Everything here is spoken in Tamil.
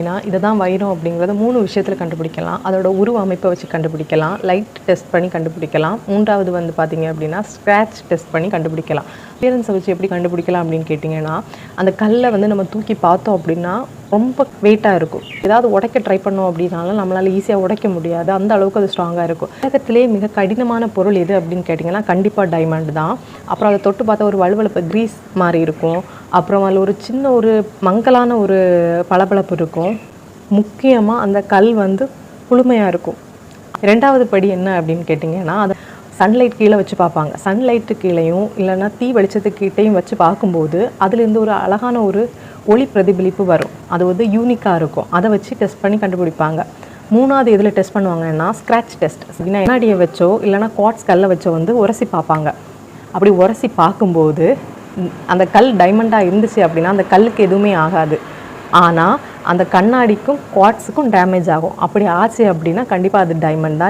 ஏன்னா இதை தான் வைரம் அப்படிங்கிறத மூணு விஷயத்தில் கண்டுபிடிக்கலாம். அதோட உருவ அமைப்பை வச்சு கண்டுபிடிக்கலாம். லைட் டெஸ்ட் பண்ணி கண்டுபிடிக்கலாம். மூன்றாவது வந்து பார்த்தீங்க அப்படின்னா ஸ்க்ராட்ச் டெஸ்ட் பண்ணி கண்டுபிடிக்கலாம். அப்பியரன்ஸை வச்சு எப்படி கண்டுபிடிக்கலாம் அப்படின்னு கேட்டிங்கன்னா அந்த கல்லை வந்து நம்ம தூக்கி பார்த்தோம் அப்படின்னா ரொம்ப வெயிட்டாக இருக்கும். ஏதாவது உடைக்க ட்ரை பண்ணோம் அப்படின்னாலும் நம்மளால் ஈஸியாக உடைக்க முடியாது. அந்த அளவுக்கு அது ஸ்ட்ராங்காக இருக்கும். உலகத்திலே மிக கடினமான பொருள் எது அப்படின்னு கேட்டிங்கன்னா கண்டிப்பாக டைமண்ட் தான். அப்புறம் அதை தொட்டு பார்த்தா ஒரு வலுவழுப்பு க்ரீஸ் மாதிரி இருக்கும். அப்புறம் அதில் ஒரு சின்ன ஒரு மங்கலான ஒரு பளபளப்பு இருக்கும். முக்கியமாக அந்த கல் வந்து குளுமையாக இருக்கும். ரெண்டாவது படி என்ன அப்படின்னு கேட்டிங்கன்னா அதை சன்லைட் கீழே வச்சு பார்ப்பாங்க. சன்லைட்டு கீழேயும் இல்லைன்னா தீ வெளிச்சத்துக்கிட்டேயும் வச்சு பார்க்கும்போது அதுலேருந்து ஒரு அழகான ஒரு ஒளி பிரதிபலிப்பு வரும். அது வந்து யூனிக்காக இருக்கும். அதை வச்சு டெஸ்ட் பண்ணி கண்டுபிடிப்பாங்க. மூணாவது இதில் டெஸ்ட் பண்ணுவாங்கன்னா ஸ்க்ராட்ச் டெஸ்ட் வினாடியை வச்சோ இல்லைன்னா குவாட்ஸ் கல்லை வச்சோ வந்து உரசி பார்ப்பாங்க. அப்படி உரசி பார்க்கும்போது அந்த கல் டைமண்டாக இருந்துச்சு அப்படின்னா அந்த கல்லுக்கு எதுவுமே ஆகாது. ஆனால் அந்த கண்ணாடிக்கும் குவாட்ஸுக்கும் டேமேஜ் ஆகும். அப்படி ஆச்சு அப்படின்னா கண்டிப்பாக அது டைமண்ட் தான்.